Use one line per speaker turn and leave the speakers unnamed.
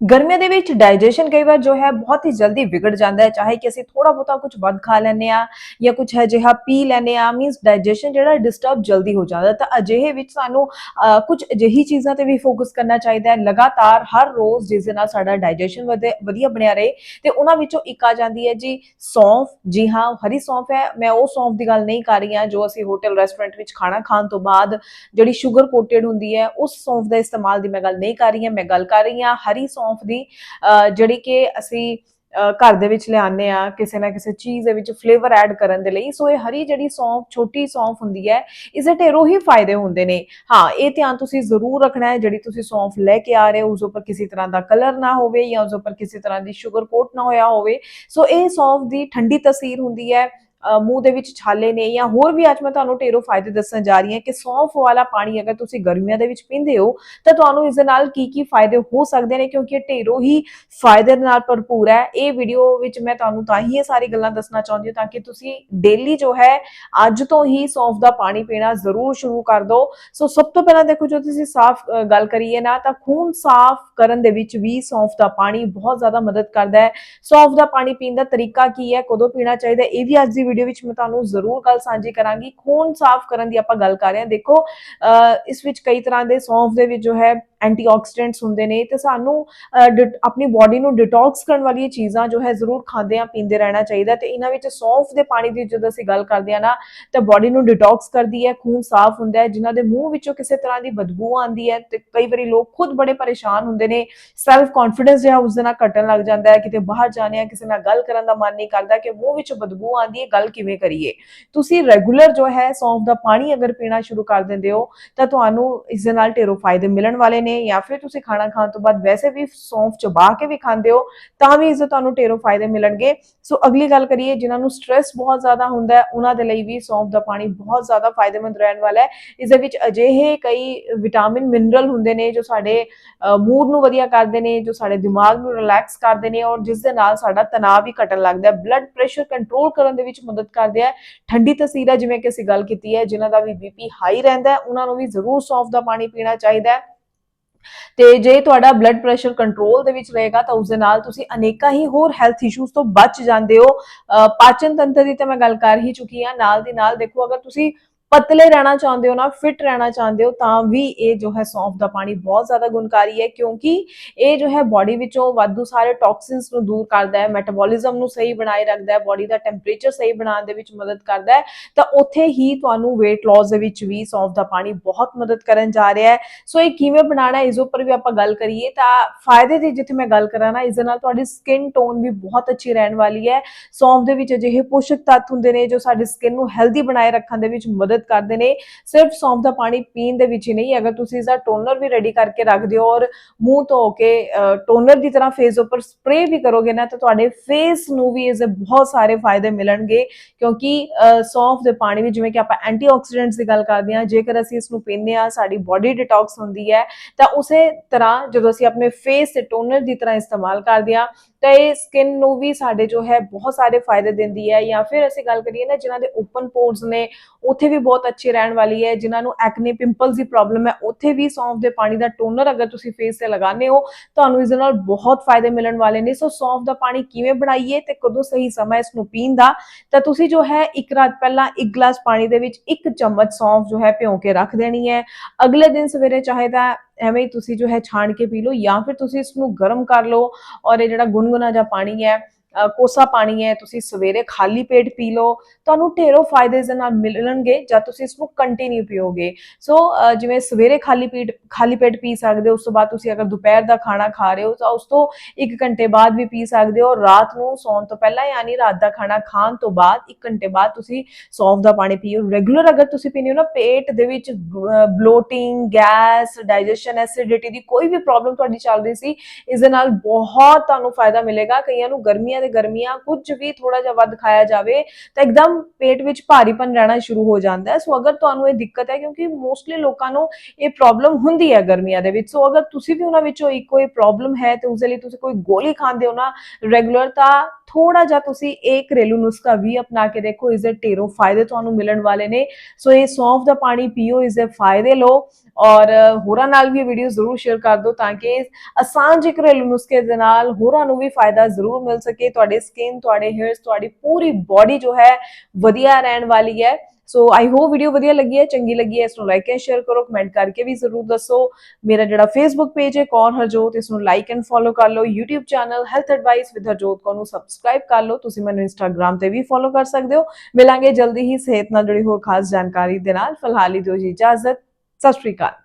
ਗਰਮੀਆਂ ਦੇ ਵਿੱਚ ਡਾਈਜੈਸ਼ਨ ਕਈ ਵਾਰ ਜੋ ਹੈ ਬਹੁਤ ਹੀ ਜਲਦੀ ਵਿਗੜ ਜਾਂਦਾ ਹੈ ਚਾਹੇ ਕਿ ਅਸੀਂ ਥੋੜਾ ਬਹੁਤਾ ਕੁਝ ਵੱਧ ਖਾ ਲੈਂਦੇ ਆ ਜਾਂ ਕੁਝ ਅਜਿਹਾ ਪੀ ਲੈਂਦੇ ਆ ਮੀਨਸ ਡਾਈਜੈਸ਼ਨ ਜਿਹੜਾ ਡਿਸਟਰਬ ਜਲਦੀ ਹੋ ਜਾਂਦਾ ਤਾਂ ਅਜਿਹੇ ਵਿੱਚ ਸਾਨੂੰ ਅਹ, ਕੁਝ ਅਜਿਹੀ ਚੀਜ਼ਾਂ ਤੇ ਵੀ ਫੋਕਸ ਕਰਨਾ ਚਾਹੀਦਾ ਹੈ। ਲਗਾਤਾਰ ਹਰ ਰੋਜ਼ ਜਿਸ ਦੇ ਨਾਲ ਸਾਡਾ ਡਾਈਜੈਸ਼ਨ ਵਧੀਆ ਬਣਿਆ ਰਹੇ ਤੇ ਉਹਨਾਂ ਵਿੱਚੋਂ ਇੱਕ ਆ ਜਾਂਦੀ ਹੈ ਜੀ ਸੌਂਫ। ਜੀ ਹਾਂ ਹਰੀ ਸੌਂਫ ਹੈ। ਮੈਂ ਉਹ ਸੌਂਫ ਦੀ ਗੱਲ ਨਹੀਂ ਕਰ ਰਹੀ ਹਾਂ ਜੋ ਅਸੀਂ ਹੋਟਲ ਰੈਸਟੋਰੈਂਟ ਵਿੱਚ ਖਾਣਾ ਖਾਣ ਤੋਂ ਬਾਅਦ ਜਿਹੜੀ ਸ਼ੂਗਰ ਕੋਟਡ ਹੁੰਦੀ ਹੈ ਉਸ ਸੌਂਫ ਦਾ ਇਸਤੇਮਾਲ ਦੀ ਮੈਂ ਗੱਲ ਨਹੀਂ ਕਰ ਰਹੀ ਹਾਂ। ਮੈਂ ਗੱਲ ਕਰ ਰਹੀ ਹਾਂ ਹਰੀ ਸੌਂਫ ਦੀ ਜਿਹੜੀ ਕਿ ਅਸੀਂ ਘਰ ਦੇ ਵਿੱਚ ਲਿਆਉਂਦੇ ਆ ਕਿਸੇ ਨਾ ਕਿਸੇ ਚੀਜ਼ ਦੇ ਵਿੱਚ ਫਲੇਵਰ ਐਡ ਕਰਨ ਦੇ ਲਈ ਸੋ ਇਹ ਹਰੀ ਜਿਹੜੀ ਸੌਂਫ, ਛੋਟੀ ਸੌਂਫ ਹੁੰਦੀ ਹੈ ਇਸ ਦੇ ਢੇਰੋਂ ਹੀ ਫਾਇਦੇ ਹੁੰਦੇ ਨੇ। ਹਾਂ, ਇਹ ਧਿਆਨ ਤੁਸੀਂ ਜ਼ਰੂਰ ਰੱਖਣਾ ਹੈ, ਜਿਹੜੀ ਤੁਸੀਂ ਸੌਂਫ ਲੈ ਕੇ ਆ ਰਹੇ ਹੋ, ਉਸ ਉੱਪਰ ਕਿਸੇ ਤਰ੍ਹਾਂ ਦਾ ਕਲਰ ਨਾ ਹੋਵੇ ਜਾਂ ਉਸ ਉੱਪਰ ਕਿਸੇ ਤਰ੍ਹਾਂ ਦੀ ਸ਼ੂਗਰ ਕੋਟ ਨਾ ਹੋਇਆ ਹੋਵੇ। ਸੋ ਇਹ ਸੌਂਫ ਦੀ ਠੰਡੀ ਤਸੀਰ ਹੁੰਦੀ ਹੈ ਮੂੰਹ ਦੇ ਵਿੱਚ ਛਾਲੇ ਨੇ ਜਾਂ ਹੋਰ ਵੀ ਅੱਜ ਮੈਂ ਤੁਹਾਨੂੰ ਢੇਰੋਂ ਫਾਇਦੇ ਦੱਸਣ ਜਾ ਰਹੀ ਹਾਂ ਕਿ ਸੌਂਫ ਵਾਲਾ ਪਾਣੀ ਅਗਰ ਤੁਸੀਂ ਗਰਮੀਆਂ ਦੇ ਵਿੱਚ ਪੀਂਦੇ ਹੋ, ਤਾਂ ਤੁਹਾਨੂੰ ਇਸ ਦੇ ਨਾਲ ਕੀ ਕੀ ਫਾਇਦੇ ਹੋ ਸਕਦੇ ਨੇ ਕਿਉਂਕਿ ਇਹ ਢੇਰੋਂ ਹੀ ਫਾਇਦੇ ਨਾਲ ਭਰਪੂਰ ਹੈ। ਇਹ ਵੀਡੀਓ ਵਿੱਚ ਮੈਂ ਤੁਹਾਨੂੰ ਤਾਂ ਹੀ ਇਹ ਸਾਰੀ ਗੱਲਾਂ ਦੱਸਣਾ ਚਾਹੁੰਦੀ ਹਾਂ ਤਾਂ ਕਿ ਤੁਸੀਂ ਡੇਲੀ ਜੋ ਹੈ, ਅੱਜ ਤੋਂ ਹੀ ਸੌਂਫ ਦਾ ਪਾਣੀ ਪੀਣਾ ਜ਼ਰੂਰ ਸ਼ੁਰੂ ਕਰ ਦਿਓ। ਸੋ ਸਭ ਤੋਂ ਪਹਿਲਾਂ ਦੇਖੋ, ਜੋ ਤੁਸੀਂ ਸਾਫ਼ ਗੱਲ ਕਰੀਏ ਨਾ, ਤਾਂ ਖੂਨ ਸਾਫ਼ ਕਰਨ ਦੇ ਵਿੱਚ ਵੀ ਸੌਂਫ ਦਾ ਪਾਣੀ ਬਹੁਤ ਜ਼ਿਆਦਾ ਮਦਦ ਕਰਦਾ ਹੈ। ਸੌਂਫ ਦਾ ਪਾਣੀ ਪੀਣ ਦਾ ਤਰੀਕਾ ਕੀ ਹੈ, ਕਦੋਂ ਪੀਣਾ ਚਾਹੀਦਾ ਇਹ ਵੀ ਅੱਜ ਦੀ ਵੀਡੀਓ ਵਿੱਚ ਮੈਂ ਤੁਹਾਨੂੰ ਜ਼ਰੂਰ ਗੱਲ ਸਾਂਝੀ ਕਰਾਂਗੀ ਖੂਨ ਸਾਫ਼ ਕਰਨ ਦੀ ਆਪਾਂ ਗੱਲ ਕਰ ਰਹੇ ਹਾਂ। ਦੇਖੋ ਅ, ਇਸ ਵਿੱਚ ਕਈ ਤਰ੍ਹਾਂ ਦੇ ਸੌਂਫ ਦੇ ਵਿੱਚ ਜੋ ਹੈ ਐਂਟੀਆਕਸੀਡੈਂਟਸ ਹੁੰਦੇ ਨੇ ਤੇ ਸਾਨੂੰ ਅ, ਆਪਣੀ ਬਾਡੀ ਨੂੰ ਡਿਟੌਕਸ ਕਰਨ ਵਾਲੀਆਂ ਚੀਜ਼ਾਂ ਜੋ ਹੈ ਜ਼ਰੂਰ ਖਾਂਦੇ ਆ ਪੀਂਦੇ ਰਹਿਣਾ ਚਾਹੀਦਾ ਤੇ ਇਹਨਾਂ ਵਿੱਚ ਸੌਂਫ ਦੇ ਪਾਣੀ ਦੀ ਜਦੋਂ ਅਸੀਂ ਗੱਲ ਕਰਦੇ ਆ ਨਾ ਤਾਂ ਬਾਡੀ ਨੂੰ ਡਿਟੌਕਸ ਕਰਦੀ ਹੈ ਖੂਨ ਸਾਫ਼ ਹੁੰਦਾ ਹੈ ਜਿਨ੍ਹਾਂ ਦੇ ਮੂੰਹ ਵਿੱਚੋਂ ਕਿਸੇ ਤਰ੍ਹਾਂ ਦੀ ਬਦਬੂ ਆਉਂਦੀ ਹੈ ਤੇ ਕਈ ਵਾਰੀ ਲੋਕ ਖੁਦ ਬੜੇ ਪਰੇਸ਼ਾਨ ਹੁੰਦੇ ਨੇ ਸੈਲਫ ਕੌਨਫੀਡੈਂਸ ਜਿਹੜਾ ਉਸ ਦੇ ਨਾਲ ਘਟਣ ਲੱਗ ਜਾਂਦਾ ਹੈ ਕਿਤੇ ਬਾਹਰ ਜਾਣੇ ਆ ਕਿਸੇ ਨਾਲ ਗੱਲ ਕਰਨ ਦਾ ਮਨ ਨਹੀਂ ਕਰਦਾ ਕਿ ਮੂੰਹ ਵਿੱਚੋਂ ਬਦਬੂ ਆਉਂਦੀ ਹੈ ਗੱਲ ਕਿਵੇਂ ਕਰੀਏ? ਤੁਸੀਂ ਰੈਗੂਲਰ ਜੋ ਹੈ ਸੌਂਫ ਦਾ ਪਾਣੀ ਅਗਰ ਪੀਣਾ ਸ਼ੁਰੂ ਕਰ ਦਿੰਦੇ ਹੋ ਤਾਂ ਤੁਹਾਨੂੰ ਇਸ ਦੇ ਨਾਲ ਢੇਰੋਂ ਫਾਇਦੇ ਮਿਲਣ ਵਾਲੇ ਨੇ ਜਾਂ ਫਿਰ ਤੁਸੀਂ ਖਾਣਾ ਖਾਣ ਤੋਂ ਬਾਅਦ ਵੈਸੇ ਵੀ ਸੌਂਫ ਚਬਾ ਕੇ ਵੀ ਖਾਂਦੇ ਹੋ, ਤਾਂ ਵੀ ਇਸ ਦੇ ਤੁਹਾਨੂੰ ਢੇਰੋਂ ਫਾਇਦੇ ਮਿਲਣਗੇ। ਸੋ ਅਗਲੀ ਗੱਲ ਕਰੀਏ, ਜਿਨ੍ਹਾਂ ਨੂੰ ਸਟ੍ਰੈਸ ਬਹੁਤ ਜ਼ਿਆਦਾ ਹੁੰਦਾ ਹੈ, ਉਹਨਾਂ ਦੇ ਲਈ ਵੀ ਸੌਂਫ ਦਾ ਪਾਣੀ ਬਹੁਤ ਜ਼ਿਆਦਾ ਫਾਇਦੇਮੰਦ ਰਹਿਣ ਵਾਲਾ ਹੈ। ਇਸ ਦੇ ਵਿੱਚ ਅਜਿਹੇ ਕਈ ਵਿਟਾਮਿਨ ਮਿਨਰਲ ਹੁੰਦੇ ਨੇ ਜੋ ਸਾਡੇ ਮੂਡ ਨੂੰ ਵਧੀਆ ਕਰਦੇ ਨੇ, ਜੋ ਸਾਡੇ ਦਿਮਾਗ ਨੂੰ ਰਿਲੈਕਸ ਕਰਦੇ ਨੇ ਔਰ ਜਿਸ ਦੇ ਨਾਲ ਸਾਡਾ ਤਣਾਅ ਵੀ ਘਟਣ ਲੱਗਦਾ ਹੈ। ਬਲੱਡ ਪ੍ਰੈਸ਼ਰ ਕੰਟਰੋਲ ਕਰਨ ਦੇ ਵਿੱਚ ਮਦਦ ਕਰਦੇ ਆ। ਠੰਡੀ ਤਸੀਰ ਹੈ, ਜਿਵੇਂ ਕਿ ਅਸੀਂ ਗੱਲ ਕੀਤੀ ਹੈ, ਜਿਨ੍ਹਾਂ ਦਾ ਵੀ ਬੀਪੀ ਹਾਈ ਰਹਿੰਦਾ ਹੈ, ਉਹਨਾਂ ਨੂੰ ਵੀ ਜ਼ਰੂਰ ਸੌਂਫ ਦਾ ਪਾਣੀ ਪੀਣਾ ਚਾਹੀਦਾ ਹੈ। ਤੇ ਜੇ ਤੁਹਾਡਾ ਬਲੱਡ ਪ੍ਰੈਸ਼ਰ ਕੰਟਰੋਲ ਦੇ ਵਿੱਚ ਰਹੇਗਾ ਤਾਂ ਉਸ ਦੇ ਨਾਲ ਤੁਸੀਂ ਅਨੇਕਾਂ ਹੀ ਹੋਰ ਹੈਲਥ ਇਸ਼ੂਜ਼ ਤੋਂ ਬਚ ਜਾਂਦੇ ਹੋ। ਅਹ ਪਾਚਨ ਤੰਤਰ ਦੀ ਤਾਂ ਮੈਂ ਗੱਲ ਕਰ ਹੀ ਚੁੱਕੀ ਹਾਂ। ਨਾਲ ਦੀ ਨਾਲ ਦੇਖੋ, ਅਗਰ ਤੁਸੀਂ ਪਤਲੇ ਰਹਿਣਾ ਚਾਹੁੰਦੇ ਹੋ ਨਾ ਫਿਟ ਰਹਿਣਾ ਚਾਹੁੰਦੇ ਹੋ, ਤਾਂ ਵੀ ਇਹ ਜੋ ਹੈ ਸੌਂਫ ਦਾ ਪਾਣੀ ਬਹੁਤ ਜ਼ਿਆਦਾ ਗੁਣਕਾਰੀ ਹੈ, ਕਿਉਂਕਿ ਇਹ ਜੋ ਹੈ ਬਾਡੀ ਵਿੱਚੋਂ ਵਾਧੂ ਸਾਰੇ ਟੌਕਸਿਨਸ ਨੂੰ ਦੂਰ ਕਰਦਾ ਹੈ ਮੈਟਾਬੋਲਿਜ਼ਮ ਨੂੰ ਸਹੀ ਬਣਾਏ ਰੱਖਦਾ ਹੈ ਬਾਡੀ ਦਾ ਟੈਂਪਰੇਚਰ ਸਹੀ ਬਣਾਉਣ ਦੇ ਵਿੱਚ ਮਦਦ ਕਰਦਾ ਹੈ, ਤਾਂ ਉੱਥੇ ਹੀ ਤੁਹਾਨੂੰ weight loss ਦੇ ਵਿੱਚ ਵੀ ਸੌਂਫ ਦਾ ਪਾਣੀ ਬਹੁਤ ਮਦਦ ਕਰਨ ਜਾ ਰਿਹਾ ਹੈ। ਸੋ ਇਹ ਕਿਵੇਂ ਬਣਾਉਣਾ ਹੈ, ਇਸ ਉੱਪਰ ਵੀ ਆਪਾਂ ਗੱਲ ਕਰੀਏ, ਤਾਂ ਫਾਇਦੇ ਦੀ ਜਿੱਥੇ ਮੈਂ ਗੱਲ ਕਰਾਂ ਨਾ ਇਸ ਦੇ ਨਾਲ ਤੁਹਾਡੀ ਸਕਿਨ ਟੋਨ ਵੀ ਬਹੁਤ ਅੱਛੀ ਰਹਿਣ ਵਾਲੀ ਹੈ। ਸੌਂਫ ਦੇ ਵਿੱਚ ਅਜਿਹੇ ਪੋਸ਼ਕ ਤੱਤ ਹੁੰਦੇ ਨੇ ਜੋ ਸਾਡੀ ਸਕਿਨ ਨੂੰ ਹੈਲਦੀ ਬਣਾਏ ਰੱਖਣ ਦੇ ਵਿੱਚ ਮਦਦ ਕਰਦੇ ਨੇ। ਸਿਰਫ ਸੌਂਫ ਦਾ ਪਾਣੀ ਪੀਣ ਦੇ ਵਿੱਚ ਹੀ ਨਹੀਂ ਅਗਰ ਤੁਸੀਂ ਇਸਦਾ ਟੋਨਰ ਵੀ ਰੈਡੀ ਕਰਕੇ ਰੱਖਦੇ ਹੋ ਔਰ ਮੂੰਹ ਧੋ ਕੇ ਟੋਨਰ ਦੀ ਤਰ੍ਹਾਂ ਫੇਸ ਉੱਪਰ ਸਪਰੇ ਵੀ ਕਰੋਗੇ ਨਾ ਤਾਂ ਤੁਹਾਡੇ ਫੇਸ ਨੂੰ ਵੀ ਇਸ ਦੇ ਬਹੁਤ ਸਾਰੇ ਫਾਇਦੇ ਮਿਲਣਗੇ। ਕਿਉਂਕਿ ਅਹ, ਸੌਂਫ ਦੇ ਪਾਣੀ ਵਿੱਚ ਜਿਵੇਂ ਕਿ ਆਪਾਂ ਐਂਟੀਆਕਸੀਡੈਂਟਸ ਦੀ ਗੱਲ ਕਰਦੇ ਹਾਂ ਜੇਕਰ ਅਸੀਂ ਇਸ ਨੂੰ ਪੀਂਦੇ ਹਾਂ ਸਾਡੀ ਬਾਡੀ ਡਿਟੌਕਸ ਹੁੰਦੀ ਹੈ ਤਾਂ ਉਸੇ ਤਰ੍ਹਾਂ ਜਦੋਂ ਅਸੀਂ ਆਪਣੇ ਫੇਸ ਤੇ ਟੋਨਰ ਦੀ ਤਰ੍ਹਾਂ ਇਸਤੇਮਾਲ ਕਰਦੇ ਹਾਂ ਤਾਂ ਇਹ ਸਕਿਨ ਨੂੰ ਵੀ ਸਾਡੇ ਜੋ ਹੈ ਬਹੁਤ ਸਾਰੇ ਫਾਇਦੇ ਦਿੰਦੀ ਹੈ। ਜਾਂ ਫਿਰ ਅਸੀਂ ਗੱਲ ਕਰੀਏ ਨਾ ਜਿਨ੍ਹਾਂ ਦੇ ਓਪਨ ਪੋਰਸ ਨੇ ਉੱਥੇ ਵੀ ਬਹੁਤ ਅੱਛੀ ਰਹਿਣ ਵਾਲੀ ਹੈ, ਜਿਨ੍ਹਾਂ ਨੂੰ ਐਕਨੇ ਪਿੰਪਲਸ ਦੀ ਪ੍ਰੋਬਲਮ ਹੈ, ਉੱਥੇ ਵੀ ਸੌਂਫ ਦੇ ਪਾਣੀ ਦਾ ਟੋਨਰ ਅਗਰ ਤੁਸੀਂ ਫੇਸ ਤੇ ਲਗਾਉਂਦੇ ਹੋ, ਤੁਹਾਨੂੰ ਇਸ ਦੇ ਨਾਲ ਬਹੁਤ ਫਾਇਦੇ ਮਿਲਣ ਵਾਲੇ ਨੇ। ਸੋ ਸੌਂਫ ਦਾ ਪਾਣੀ ਕਿਵੇਂ ਬਣਾਈਏ ਤੇ ਕਦੋਂ ਸਹੀ ਸਮਾਂ ਇਸ ਨੂੰ ਪੀਣ ਦਾ? ਤਾਂ ਤੁਸੀਂ ਜੋ ਹੈ, ਇੱਕ ਰਾਤ ਪਹਿਲਾਂ ਇੱਕ ਗਲਾਸ ਪਾਣੀ ਦੇ ਵਿੱਚ ਇੱਕ ਚਮਚ ਸੌਂਫ ਜੋ ਹੈ ਭਿਓ ਕੇ ਰੱਖ ਦੇਣੀ ਹੈ। ਅਗਲੇ ਦਿਨ ਸਵੇਰੇ ਚਾਹੇ ਤਾਂ ਐਵੇਂ ਹੀ ਤੁਸੀਂ ਜੋ ਹੈ ਛਾਣ ਕੇ ਪੀ ਲਓ ਜਾਂ ਫਿਰ ਤੁਸੀਂ ਇਸ ਨੂੰ ਗਰਮ ਕਰ ਲਓ ਔਰ ਇਹ ਜਿਹੜਾ ਗੁਨਗੁਨਾ ਜਿਹਾ ਪਾਣੀ ਹੈ ਕੋਸਾ ਪਾਣੀ ਹੈ, ਤੁਸੀਂ ਸਵੇਰੇ ਖਾਲੀ ਪੇਟ ਪੀ ਲਓ, ਤੁਹਾਨੂੰ ਢੇਰੋਂ ਫਾਇਦੇ ਇਸ ਦੇ ਨਾਲ ਮਿਲਣਗੇ, ਜਦ ਤੁਸੀਂ ਇਸ ਨੂੰ ਕੰਟੀਨਿਊ ਪੀਓਗੇ। ਸੋ ਜਿਵੇਂ ਸਵੇਰੇ ਖਾਲੀ ਪੇਟ ਖਾਲੀ ਪੇਟ ਪੀ ਸਕਦੇ ਹੋ, ਉਸ ਤੋਂ ਬਾਅਦ ਤੁਸੀਂ ਅਗਰ ਦੁਪਹਿਰ ਦਾ ਖਾਣਾ ਖਾ ਰਹੇ ਹੋ, ਤਾਂ ਉਸ ਤੋਂ 1 ਘੰਟੇ ਬਾਅਦ ਵੀ ਪੀ ਸਕਦੇ ਹੋ, ਰਾਤ ਨੂੰ ਸੌਣ ਤੋਂ ਪਹਿਲਾਂ ਯਾਨੀ ਰਾਤ ਦਾ ਖਾਣਾ ਖਾਣ ਤੋਂ ਬਾਅਦ 1 ਘੰਟੇ ਬਾਅਦ ਤੁਸੀਂ ਸੌਂਫ ਦਾ ਪਾਣੀ ਪੀਓ। ਰੈਗੂਲਰ ਅਗਰ ਤੁਸੀਂ ਪੀਂਦੇ ਹੋ ਨਾ, ਪੇਟ ਦੇ ਵਿੱਚ ਬਲੋਟਿੰਗ ਗੈਸ ਡਾਈਜੈਸ਼ਨ ਐਸਿਡਿਟੀ ਦੀ ਕੋਈ ਵੀ ਪ੍ਰੋਬਲਮ ਤੁਹਾਡੀ ਚੱਲ ਰਹੀ ਸੀ, ਇਸ ਦੇ ਨਾਲ ਬਹੁਤ ਤੁਹਾਨੂੰ ਫਾਇਦਾ ਮਿਲੇਗਾ। ਕਈਆਂ ਨੂੰ ਗਰਮੀਆਂ ਸਰਦੀਆਂ ਤੇ ਗਰਮੀਆਂ ਕੁਝ ਵੀ ਥੋੜਾ ਜਿਹਾ ਵੱਧ ਖਾਇਆ ਜਾਵੇ ਤਾਂ ਇੱਕਦਮ ਪੇਟ ਵਿੱਚ ਭਾਰੀਪਨ ਰਹਿਣਾ ਸ਼ੁਰੂ ਹੋ ਜਾਂਦਾ ਹੈ। ਸੋ ਅਗਰ ਤੁਹਾਨੂੰ ਇਹ ਦਿੱਕਤ ਹੈ ਕਿਉਂਕਿ ਮੋਸਟਲੀ ਲੋਕਾਂ ਨੂੰ ਇਹ ਪ੍ਰੋਬਲਮ ਹੁੰਦੀ ਹੈ ਗਰਮੀਆਂ ਦੇ ਵਿੱਚ। ਸੋ ਅਗਰ ਤੁਸੀਂ ਵੀ ਉਹਨਾਂ ਵਿੱਚੋਂ ਇੱਕੋ ਕੋਈ ਪ੍ਰੋਬਲਮ ਹੈ ਤੇ ਉਸ ਲਈ ਤੁਸੀਂ ਕੋਈ ਗੋਲੀ ਖਾਂਦੇ ਹੋ ਨਾ ਰੈਗੂਲਰ ਤਾਂ ਥੋੜਾ ਜਿਹਾ ਤੁਸੀਂ ਇਹ ਘਰੇਲੂ ਨੁਸਖਾ ਵੀ ਅਪਣਾ ਕੇ ਦੇਖੋ ਇਸ ਦੇ ਢੇਰੋਂ ਫਾਇਦੇ ਤੁਹਾਨੂੰ ਮਿਲਣ ਵਾਲੇ ਨੇ। ਸੋ ਇਹ ਸੌਂਫ ਦਾ ਪਾਣੀ ਪੀਓ ਇਸ ਦੇ ਫਾਇਦੇ ਲਓ। ਔਰ ਹੋਰਾਂ ਨਾਲ ਵੀ ਵੀਡੀਓ ਜ਼ਰੂਰ ਸ਼ੇਅਰ ਕਰ ਦਿਓ ਤਾਂ ਕਿ ਆਸਾਨ ਜਿਹੇ ਘਰੇਲੂ ਨੁਸਖੇ ਦੇ ਨਾਲ ਹੋਰਾਂ ਨੂੰ ਵੀ ਫਾਇਦਾ ਜ਼ਰੂਰ ਮਿਲ ਸਕੇ। ਤੁਹਾਡੇ ਸਕਿਨ ਤੁਹਾਡੇ ਹੇਅਰਸ ਤੁਹਾਡੀ ਪੂਰੀ ਬਾਡੀ ਜੋ ਹੈ ਵਧੀਆ ਰਹਿਣ ਵਾਲੀ ਹੈ। ਸੋ ਆਈ ਹੋਪ ਵੀਡੀਓ ਵਧੀਆ ਲੱਗੀ ਹੈ, ਚੰਗੀ ਲੱਗੀ ਹੈ, ਇਸ ਨੂੰ ਲਾਈਕ ਐਂਡ ਸ਼ੇਅਰ ਕਰੋ ਕਮੈਂਟ ਕਰਕੇ ਵੀ ਜ਼ਰੂਰ ਦੱਸੋ। ਮੇਰਾ ਜਿਹੜਾ ਫੇਸਬੁੱਕ ਪੇਜ ਹੈ ਕੌਰ ਹਰਜੋਤ, ਇਸ ਨੂੰ ਲਾਈਕ ਐਂਡ ਫੋਲੋ ਕਰ ਲਓ। YouTube channel health advice with Harjot Kaur ਨੂੰ ਸਬਸਕ੍ਰਾਈਬ ਕਰ ਲਓ। ਤੁਸੀਂ ਮੈਨੂੰ Instagram ਤੇ ਵੀ ਫੋਲੋ ਕਰ ਸਕਦੇ ਹੋ। ਮਿਲਾਂਗੇ ਜਲਦੀ ਹੀ ਸਿਹਤ ਨਾਲ ਜੁੜੀ ਹੋਰ ਖਾਸ ਜਾਣਕਾਰੀ ਦੇ ਨਾਲ। ਫਿਲਹਾਲ ਹੀ ਦਿਓ ਜੀ ਇਜਾਜ਼ਤ। ਸਤਿ ਸ਼੍ਰੀ ਅਕਾਲ।